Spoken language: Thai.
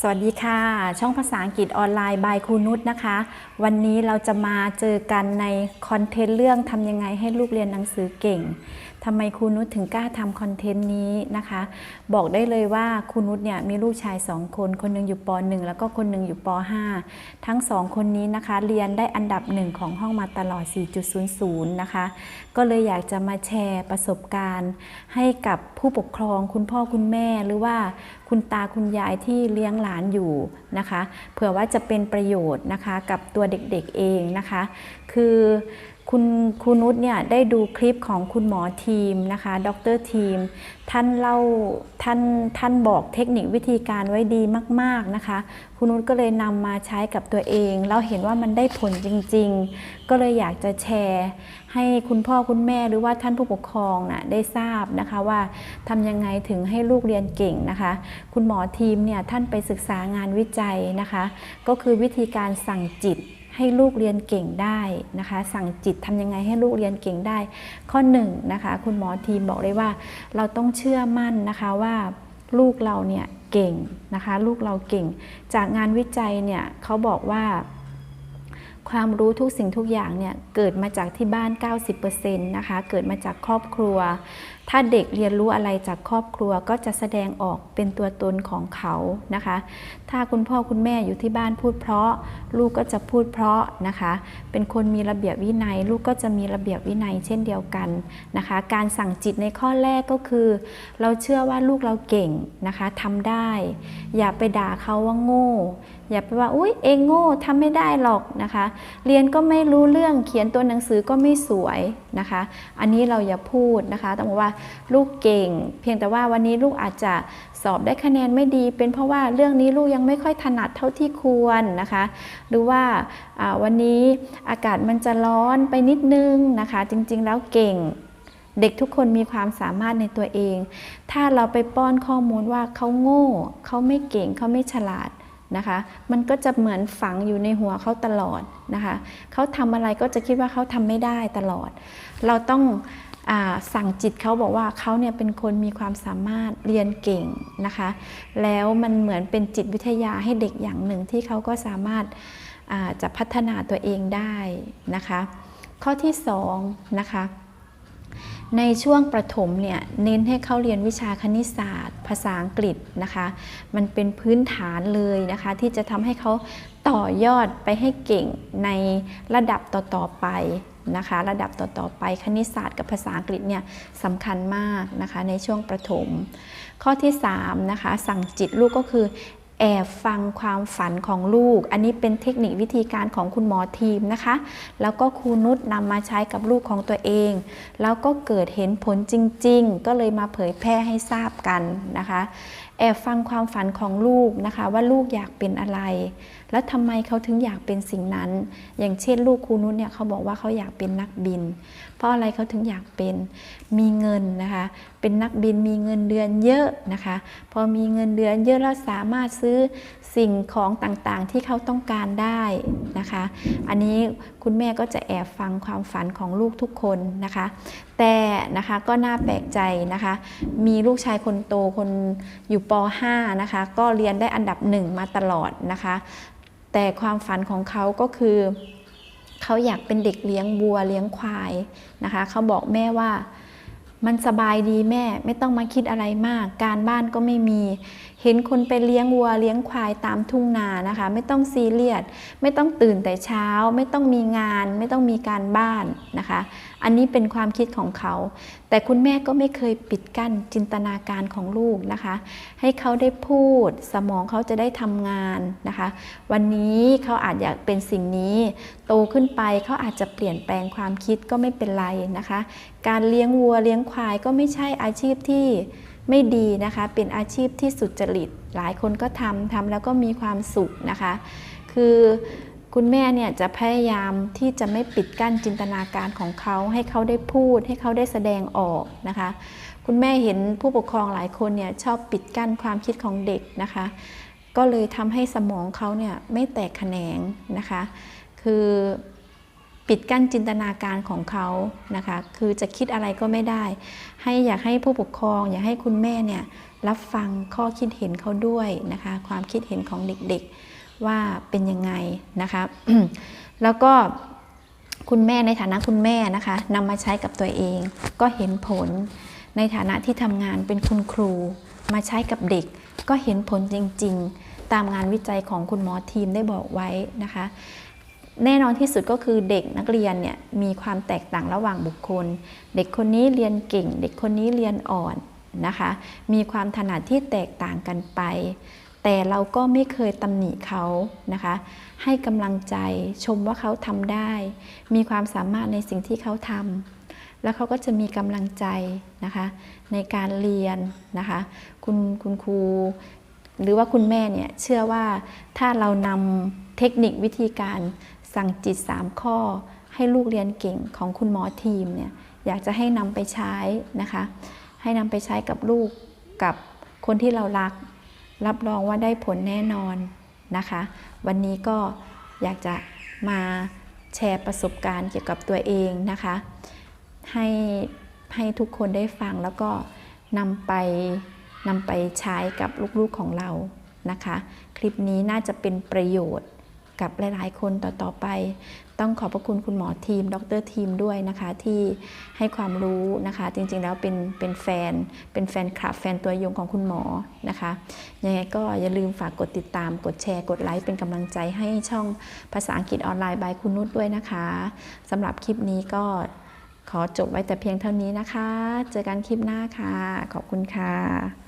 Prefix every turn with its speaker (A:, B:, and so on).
A: สวัสดีค่ะ ช่องภาษาอังกฤษออนไลน์บายครูนุชนะคะ วันนี้เราจะมาเจอกันในคอนเทนต์เรื่องทำยังไงให้ลูกเรียนหนังสือเก่ง ทำไมครูนุชถึงกล้าทำคอนเทนต์นี้นะคะ บอกได้เลยว่าครูนุชเนี่ยมีลูกชาย 2 คน คนหนึงอยู่ป .1 แล้วก็คนหนึงอยู่ป .5 ทั้ง 2 คนนี้นะคะ เรียนได้อันดับหนึ่งของห้องมาตลอด 4.00 นะคะ ก็เลยอยากจะมาแชร์ประสบการณ์ ให้กับผู้ปกครองคุณพ่อคุณแม่หรือว่าคุณตาคุณยายที่เลี้ยงหลานอยู่นะคะ เผื่อว่าจะเป็นประโยชน์นะคะกับตัวเด็กๆเองนะคะ คือ คุณครูนุชเนี่ยได้ดูคลิปของคุณหมอทีมนะคะดรทีม ท่านเล่าท่านท่านบอกเทคนิควิธีการไว้ดีมาก ๆนะคะคุณนุชก็เลยนำมาใช้กับตัวเอง เราเห็นว่ามันได้ผลจริง ๆ ก็เลยอยากจะแชร์ ให้คุณพ่อคุณแม่หรือว่าท่านผู้ปกครองนะ่ะได้ทราบนะคะว่าทำยังไงถึงให้ลูกเรียนเก่งนะคะ คุณหมอทีมเนี่ยท่านไปศึกษางานวิจัยนะคะ ก็คือวิธีการสั่งจิต ให้ลูกเรียนเก่งได้นะคะ สั่งจิตทำยังไงให้ลูกเรียนเก่งได้ ข้อหนึ่งนะคะ คุณหมอทีมบอกเลยว่า เราต้องเชื่อมั่นนะคะว่าลูกเราเนี่ยเก่งนะคะ ลูกเราเก่ง จากงานวิจัยเนี่ยเขาบอกว่าความรู้ทุกสิ่งทุกอย่างเนี่ยเกิดมาจากที่บ้าน 90%นะคะ เกิดมาจากครอบครัวถ้าเด็กเรียนรู้อะไรจากครอบครัวก็จะแสดงออกเป็นตัวตนของเขานะคะ ถ้าคุณพ่อคุณแม่อยู่ที่บ้านพูดเพราะ ลูกก็จะพูดเพราะนะคะ เป็นคนมีระเบียบวินัย ลูกก็จะมีระเบียบวินัยเช่นเดียวกันนะคะ การสั่งจิตในข้อแรกก็คือ เราเชื่อว่าลูกเราเก่งนะคะทำได้ อย่าไปด่าเขาว่าโง่ อย่าไปว่าอุ้ยเองโง่ทำไม่ได้หรอกนะคะ เรียนก็ไม่รู้เรื่องเขียนตัวหนังสือก็ไม่สวยนะคะ อันนี้เราอย่าพูดนะคะต้องบอกว่าลูกเก่ง เพียงแต่ว่าวันนี้ลูกอาจจะสอบได้คะแนนไม่ดี เป็นเพราะว่าเรื่องนี้ลูกยังไม่ค่อยถนัดเท่าที่ควรนะคะ หรือว่าวันนี้อากาศมันจะร้อนไปนิดนึงนะคะ จริงๆแล้วเก่งเด็กทุกคนมีความสามารถในตัวเอง ถ้าเราไปป้อนข้อมูลว่าเขาโง่ เขาไม่เก่ง เขาไม่ฉลาดนะคะ มันก็จะเหมือนฝังอยู่ในหัวเขาตลอดนะคะ เขาทำอะไรก็จะคิดว่าเขาทำไม่ได้ตลอด เราต้อง สั่งจิตเขาบอกว่าเขาเนี่ยเป็นคนมีความสามารถเรียนเก่งนะคะ แล้วมันเหมือนเป็นจิตวิทยาให้เด็กอย่างหนึ่งที่เขาก็สามารถาจะพัฒนาตัวเองได้นะคะ ข้อที่สองนะคะในช่วงประถมเนี่ยเน้นให้เขาเรียนวิชาคณิตศาสตร์ ภาษาอังกฤษนะคะ มันเป็นพื้นฐานเลยนะคะ ที่จะทำให้เขาต่อยอดไปให้เก่งในระดับต่อๆไป นะคะ ระดับต่อๆไปคณิตศาสตร์กับภาษาอังกฤษเนี่ยสำคัญมากนะคะในช่วงประถม ข้อที่3นะคะสั่งจิตลูกก็คือแอบฟังความฝันของลูก อันนี้เป็นเทคนิควิธีการของคุณหมอทีมนะคะ แล้วก็ครูนุชนำมาใช้กับลูกของตัวเอง แล้วก็เกิดเห็นผลจริง ๆ ก็เลยมาเผยแพร่ให้ทราบกันนะคะ แอบฟังความฝันของลูกนะคะ ว่าลูกอยากเป็นอะไร แล้วทำไมเขาถึงอยากเป็นสิ่งนั้น อย่างเช่นลูกครูนุชเนี่ยเขาบอกว่าเขาอยากเป็นนักบิน เพราะอะไรเขาถึงอยากเป็นมีเงินนะคะ เป็นนักบินมีเงินเดือนเยอะนะคะ พอมีเงินเดือนเยอะแล้วสามารถซื้อสิ่งของต่างๆที่เขาต้องการได้นะคะ อันนี้คุณแม่ก็จะแอบฟังความฝันของลูกทุกคนนะคะ แต่นะคะก็น่าแปลกใจนะคะ มีลูกชายคนโตคนอยู่ป .5 นะคะ ก็เรียนได้อันดับหนึ่งมาตลอดนะคะ แต่ความฝันของเขาก็คือเขาอยากเป็นเด็กเลี้ยงวัวเลี้ยงควายนะคะเขาบอกแม่ว่ามันสบายดีแม่ไม่ต้องมาคิดอะไรมาก การบ้านก็ไม่มี เห็นคนไปเลี้ยงวัวเลี้ยงควายตามทุ่งนานะคะ ไม่ต้องซีเรียสไม่ต้องตื่นแต่เช้า ไม่ต้องมีงาน ไม่ต้องมีการบ้านนะคะ อันนี้เป็นความคิดของเขา แต่คุณแม่ก็ไม่เคยปิดกั้นจินตนาการของลูกนะคะ ให้เขาได้พูด สมองเขาจะได้ทำงานนะคะ วันนี้เขาอาจอยากเป็นสิ่งนี้ โตขึ้นไปเขาอาจจะเปลี่ยนแปลงความคิดก็ไม่เป็นไรนะคะ การเลี้ยงวัวเลี้ยงควายก็ไม่ใช่อาชีพที่ไม่ดีนะคะ เป็นอาชีพที่สุจริต หลายคนก็ทำทำแล้วก็มีความสุขนะคะ คือ คุณแม่เนี่ยจะพยายามที่จะไม่ปิดกั้นจินตนาการของเขาให้เขาได้พูด ให้เขาได้แสดงออกนะคะ คุณแม่เห็นผู้ปกครองหลายคนเนี่ยชอบปิดกั้นความคิดของเด็กนะคะ ก็เลยทำให้สมองเขาเนี่ยไม่แตกแขนงนะคะ คือปิดกั้นจินตนาการของเขานะคะ คือจะคิดอะไรก็ไม่ได้ ให้อยากให้ผู้ปกครอง อยากให้คุณแม่เนี่ยรับฟังข้อคิดเห็นเขาด้วยนะคะ ความคิดเห็นของเด็กๆ ว่าเป็นยังไงนะคะ แล้วก็คุณแม่ในฐานะคุณแม่นะคะนำมาใช้กับตัวเอง ก็เห็นผลในฐานะที่ทำงานเป็นคุณครู มาใช้กับเด็ก ก็เห็นผลจริง ๆ ตามงานวิจัยของคุณหมอทีมได้บอกไว้นะคะ แน่นอนที่สุดก็คือเด็กนักเรียนเนี่ยมีความแตกต่างระหว่างบุคคล เด็กคนนี้เรียนเก่ง เด็กคนนี้เรียนอ่อนนะคะ มีความถนัดที่แตกต่างกันไป แต่เราก็ไม่เคยตำหนิเขานะคะ ให้กำลังใจชมว่าเขาทำได้ มีความสามารถในสิ่งที่เขาทำแล้วเขาก็จะมีกำลังใจนะคะ ในการเรียนนะคะ คุณคุณครูหรือว่าคุณแม่เนี่ยเชื่อว่าถ้าเรานำเทคนิควิธีการสั่งจิต 3 ข้อ ให้ลูกเรียนเก่งของคุณหมอทีมเนี่ยอยากจะให้นำไปใช้นะคะ ให้นำไปใช้กับลูกกับคนที่เรารัก รับรองว่าได้ผลแน่นอนนะคะ วันนี้ก็อยากจะมาแชร์ประสบการณ์เกี่ยวกับตัวเองนะคะ ให้ให้ทุกคนได้ฟังแล้วก็นำไปนำไปใช้กับลูกๆของเรานะคะ คลิปนี้น่าจะเป็นประโยชน์ กับหลาย ๆ คนต่อ ๆ ไป ต้องขอบพระคุณคุณหมอทีม ดรทีมด้วยนะคะ ที่ให้ความรู้นะคะ จริง ๆ แล้วเป็นเป็นแฟน เป็นแฟนคลับ แฟนตัวยงของคุณหมอนะคะ ยังไงก็อย่าลืมฝากกดติดตาม กดแชร์ กดไลค์ เป็นกำลังใจให้ช่องภาษาอังกฤษออนไลน์บายคุณนุชด้วยนะคะสำหรับคลิปนี้ก็ขอจบไว้แต่เพียงเท่านี้นะคะ เจอกันคลิปหน้าค่ะ ขอบคุณค่ะ